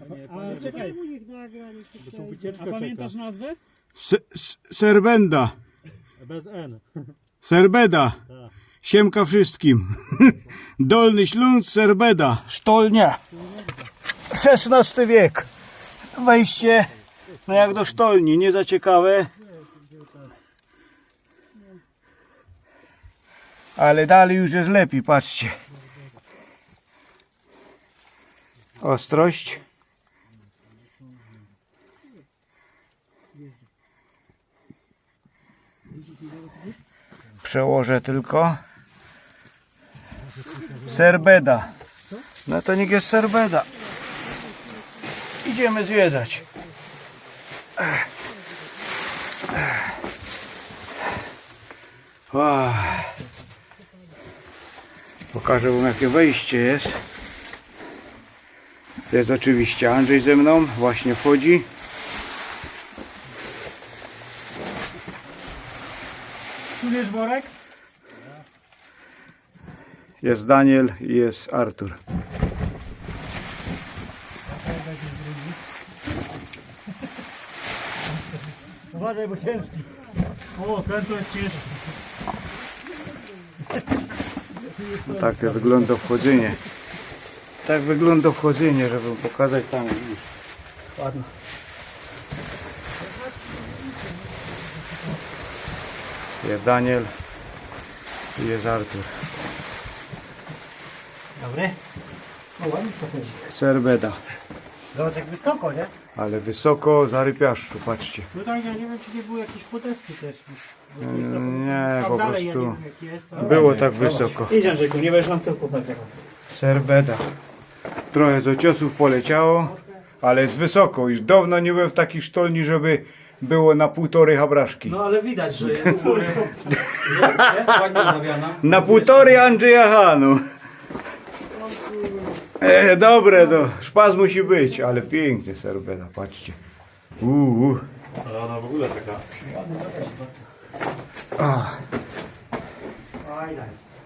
A czekaj, u nich nagrań. bo tu wycieczka A pamiętasz nazwę? S- serbenda. Bez N. Serbeda. Tak. Siemka wszystkim. Dolny Śląsk, Serbeda. Sztolnia. XVI wiek. Wejście, no jak do sztolni, nie za ciekawe. Ale dalej już jest lepiej, patrzcie. Ostrość. Przełożę tylko. Serbeda. No to niech jest serbeda. Idziemy zwiedzać. Pokażę wam jakie wejście jest. Jest oczywiście Andrzej ze mną, właśnie wchodzi. Czujesz worek? Jest Daniel i jest Artur. Uważaj, bo ciężki. O, ten to jest ciężki. No tak to wygląda wchodzenie. Tak wygląda wchodzenie, żeby pokazać tam. Ładno. Jest Daniel i jest Artur. Dobry. No ładnie to chodzi. Serbeda. Zobacz jak wysoko, nie? Ale wysoko za rypiaszczu, patrzcie. Tutaj ja nie wiem czy nie było jakieś podesty też. Nie, po prostu było tak wysoko. Idź Andrzejku, nie będziesz nam tylko nagrywał. Serbeda. Trochę z ociosów poleciało, ale jest wysoko. Już dawno nie byłem w takiej sztolni, żeby było na półtorej habraszki. No ale widać, że u góry jest, nie? ładnie zrobiona. Na półtorej Andrzeja Hanu. E, dobre, to szpas musi być, ale pięknie serbeda, patrzcie. Uuu. Ale ona w ogóle taka. Ah,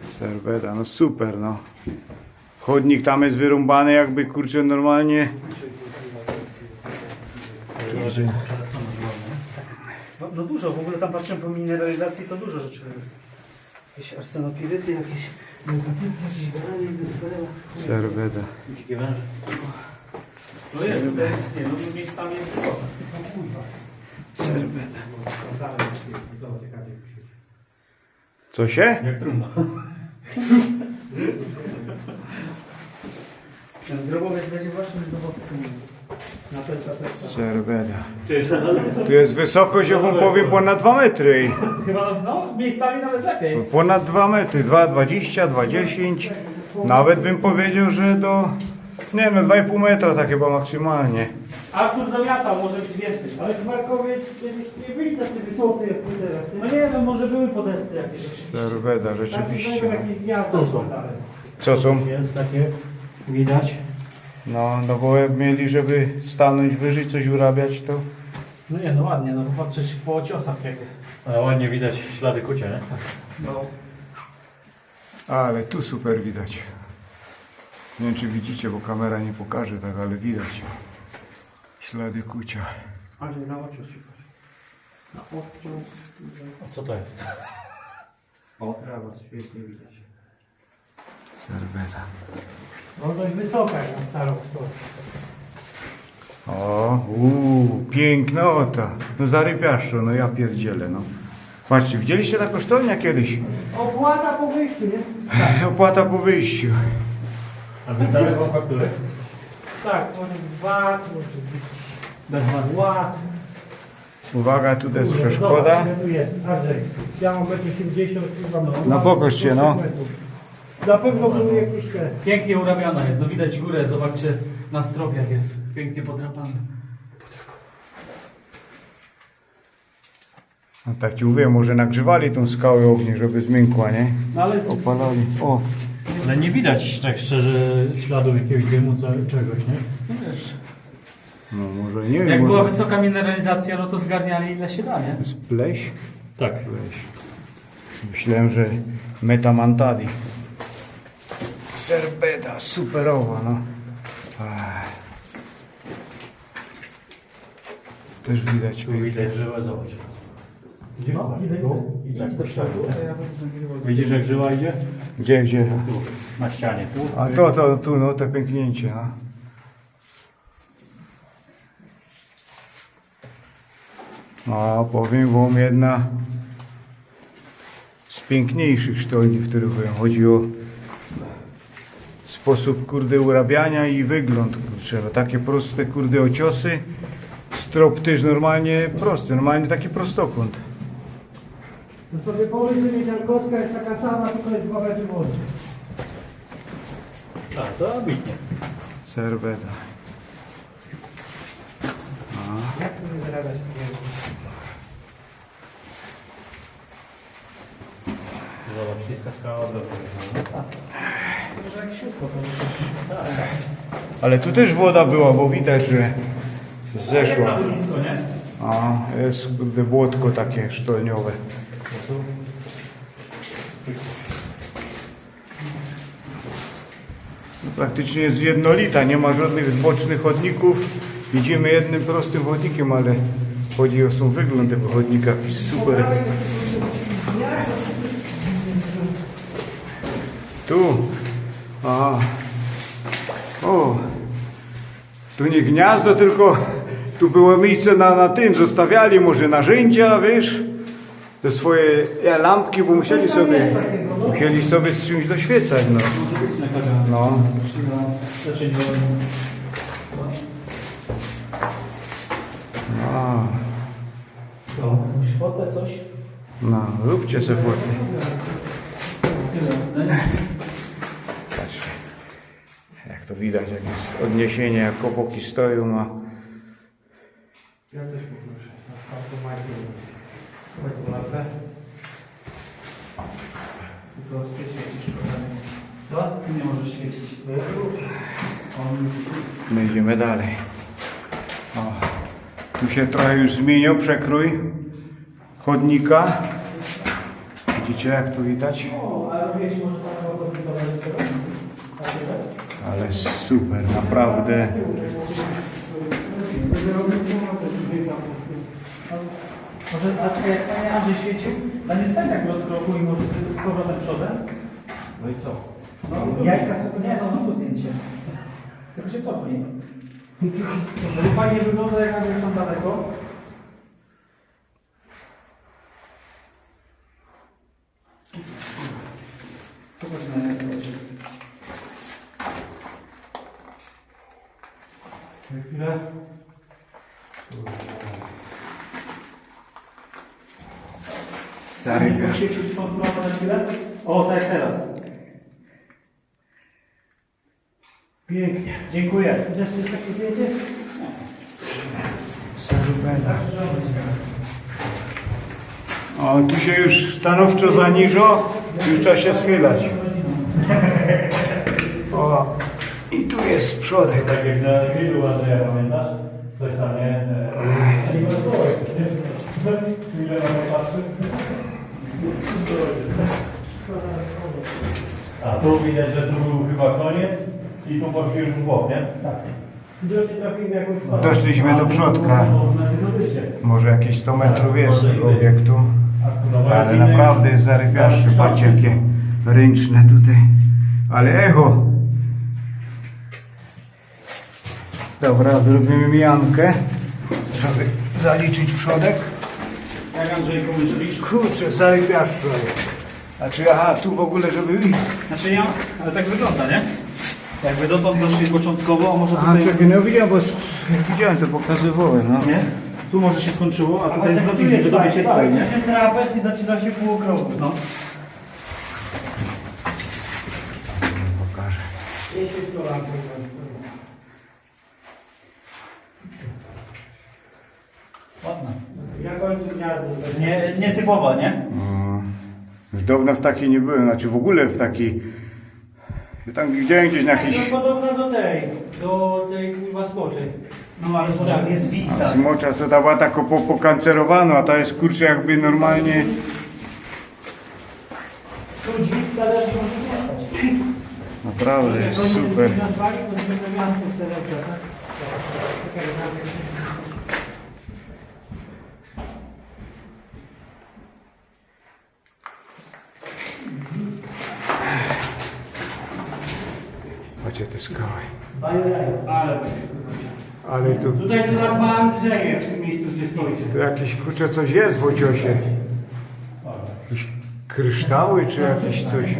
serbeda, no super, no. Chodnik tam jest wyrąbany, jakby kurczę normalnie. No, no dużo, w ogóle tam patrzę po mineralizacji, to dużo rzeczy. Jakieś arsenopiryty, jakieś. Serbeda. Dzikie węże. No jest, tutaj jest, nie, no miejscami jest wysoko. Serbeda. Co się? Jak trumna. Ten grobowiec będzie waszym grobowcem na ten czas. Serbeda. Tu jest wysokość, ja wam powiem, ponad 2 metry. Chyba, no, miejscami nawet lepiej. Ponad 2 metry, 2,20, 2,10. Nawet bym powiedział, że do. Nie no, 2,5 metra tak chyba maksymalnie. Artur zamiatał, może być więcej. Ale w Markowie nie byli tacy wysocy jak wy teraz. nie? No nie, no może były podesty jakieś rzeczywiście. Serbeda, Tam rzeczywiście. No. jakieś gniazda Tu są. Co są? Jest takie. Widać. No, no bo jak mieli, żeby stanąć wyżej, coś urabiać, to. No nie, no ładnie, no popatrzeć po ociosach jak jest. Ale ładnie widać ślady kucia, nie? No. Ale tu super widać. Nie wiem, czy widzicie, bo kamera nie pokaże tak, ale widać. Ślady kucia. Ale na oczu. Na oczu. A co to jest? O, trawa świetnie widać. Serbeda. No dość wysoka jak na starą stronę. O, uuu, pięknota. No zarypiaszczo, no ja pierdzielę, no. Patrzcie, widzieliście taką sztolnia kiedyś? Opłata po wyjściu, nie? Opłata po wyjściu. A wystawię wam fakturę? Tak, może dwa, może Bez wady. ład. Uwaga, tutaj jest przeszkoda. Ja mam 1,80 m, chyba mam. No pokaż się, no. Na pewno były jakieś te. Pięknie urabiana jest, no widać górę, zobaczcie na stropiach jest pięknie podrapana. No tak ci mówię, może nagrzewali tą skałę ognie, żeby zmiękła, nie? No ale Opalali. O, Ale nie widać tak szczerze śladów jakiegoś dymu, co, czegoś, nie? no wiesz, no może nie wiem. jak była może... wysoka mineralizacja, no to zgarniali ile się da, nie? jest pleś? Tak. Pleś. Myślałem, że metamantadi. Serbeda, superowa, no. Też widać. Tu widać żyłę, zobacz. Widzisz? No, widzę, widzę. Tak. Widzisz jak żyła idzie? Gdzie, gdzie? Tu, na ścianie. Tu. A to, to, tu, no, te pęknięcie, no. A powiem wam jedna z piękniejszych sztolni, w których byłem. Chodzi o sposób, kurde, urabiania i wygląd, kurczę. No, takie proste, kurde, ociosy. Strop też normalnie prosty, normalnie taki prostokąt. No sobie pomyśl, że Mieciarkowska jest taka sama, tylko jest dwa metry młodsza. Tak, to ambitnie. Serbeta. Jak to nie zarabiać? Zobacz, śliska skała od dołu. Może może coś. Ale tu też woda była, bo widać, że zeszła. A, jest kurde błotko takie sztolniowe. No, Praktycznie jest jednolita, nie ma żadnych bocznych chodników. Idziemy jednym prostym chodnikiem, ale chodzi o sam wygląd tego chodnika. Jakiś super. Tu. Aha. O. Tu nie gniazdo, tylko tu było miejsce na, na tym. Zostawiali może narzędzia, wiesz, te swoje e, lampki, bo musieli sobie, musieli sobie z czymś doświecać, no. No. Znaczy, no, to. Światę, coś? no, róbcie se foty. Jak to widać, jak jest odniesienie, jak kopoki stoją, no. Ja też poproszę. Na tu latę. Tylko świecisz. No, tu nie możesz świecić. My idziemy dalej. O, tu się trochę już zmienił przekrój chodnika. Widzicie jak tu widać? O, ale robiłeś może samego podbitować do tego? Ale super, naprawdę. Może, a czekaj, jak panie Andrzej świecił, na nie stań tak rozkroku i może z powrotem przodem? No i co? No, Jajka nie, no zrób zdjęcie. Tylko się cofnij. No bo fajnie wygląda jak Andrzej tam daleko. Zobaczmy jak to Chwilę. Tą stronę na chwilę? O, tak teraz. Pięknie, dziękuję. Też jest takie zdjęcie? Serbeta. O, tu się już stanowczo zaniżo, już trzeba się schylać. I tu jest przodek. Tak jak na grillu Andrzeja, pamiętasz? Coś tam, nie? Nie ma. Ile patrzy? A tu widać, że tu był chyba koniec i tu poszli już w bok, nie? Tak. Doszliśmy do przodka. Może jakieś 100 metrów jest tego obiektu. Ale naprawdę jest zarypiaszczy. Patrzcie jakie ręczne tutaj. Ale echo. Dobra, wyrobimy mijankę. Żeby zaliczyć przodek. Jak Andrzejku myślisz? Kurczę, zarypiaszczo jest. Znaczy, aha, tu w ogóle, żeby... Znaczy ja, ale tak wygląda, nie? Jakby dotąd doszli początkowo, a może Aha, tutaj... czekaj, no widziałem, bo widziałem to pokazywałem, no. Nie? Tu może się skończyło, a tutaj tak jest tu dobicie, jest wydobycie fajnie, tutaj, nie? Trapez i zaczyna się półokrągły. No. Pokażę. Jeśli to lampy. Ładna. Ja kończę gniazdo. Nie, nietypowa, nie? No, Już dawno w takiej nie byłem, znaczy w ogóle w takiej... Ja tam widziałem gdzieś na To jakiejś... jest podobna do tej, do tej kurwa smoczej. No ale może jest A wita. smocza to ta była tak po, pokancerowano, a ta jest kurczę jakby normalnie... Tu dźwig stawiasz i możesz mieszkać. Naprawdę jest super. dźwig nazwali, to będzie to miasto w serce, tak? Tak jak znam. Ale Ale tu, Tutaj to na dwa Andrzeje w tym miejscu, gdzie stoicie. tu jakieś kurczę coś jest w ociosie. Jakieś kryształy czy jakieś coś.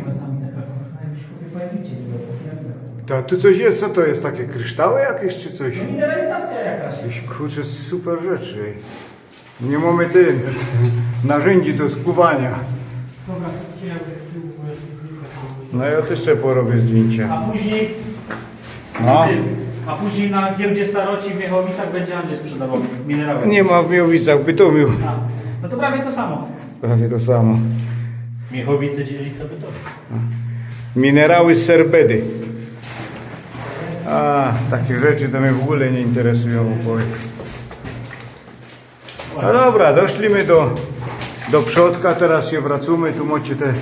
Ta, tu coś jest, co to jest? Takie kryształy jakieś czy coś? Mineralizacja jakaś. Jakieś kurczę super rzeczy. Nie mamy tym narzędzi do skuwania. Dobra, No ja też sobie porobię zdjęcia. A później, No. a później na giełdzie staroci w Miechowicach będzie Andrzej sprzedawał minerały. Nie ma w Miłowicach, Bytomiu. A, no to prawie to samo. Prawie to samo. Miechowice, Dziedzica, Bytowie. Minerały z serbedy. A, takie rzeczy to mnie w ogóle nie interesują. powiem. No dobra, doszliśmy do, do przodka, teraz się wracamy, tu macie te...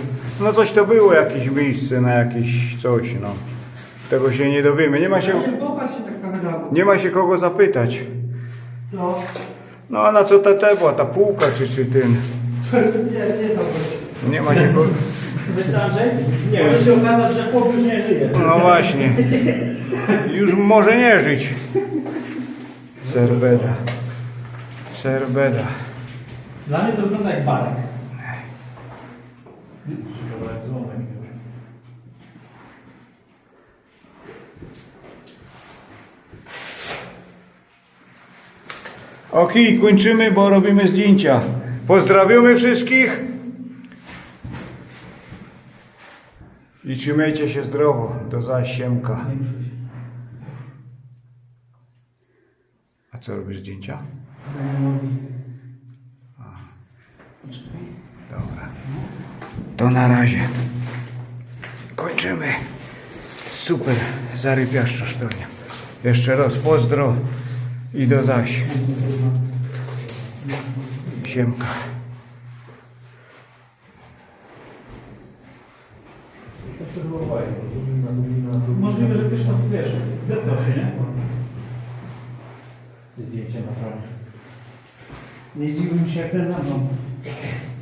No coś to było, jakieś miejsce na jakieś coś, no. Tego się nie dowiemy, nie ma się, Nie, tak ma się kogo zapytać. No. No a na co ta, ta była, ta półka czy, czy ten... Nie, nie to być. Nie ma się kogo... Wiesz Andrzej? Nie. Może się okazać, że chłop już nie żyje. No właśnie. Już może nie żyć. Serbeda. Serbeda. Dla mnie to wygląda jak barek. Kawałek złomek już. Ok, kończymy, bo robimy zdjęcia. Pozdrawiamy wszystkich. I trzymajcie się zdrowo. Do zasiemka. A co robisz zdjęcia? Dobra. To na razie. Kończymy. Super. Zarypiaszcza sztornia. Jeszcze raz pozdro i do zaś. Siemka. Możliwe, że Krzysztof, wiesz, się, nie? Zdjęcie naprawdę. Nie zdziwił się jak ten za mną. Thank you.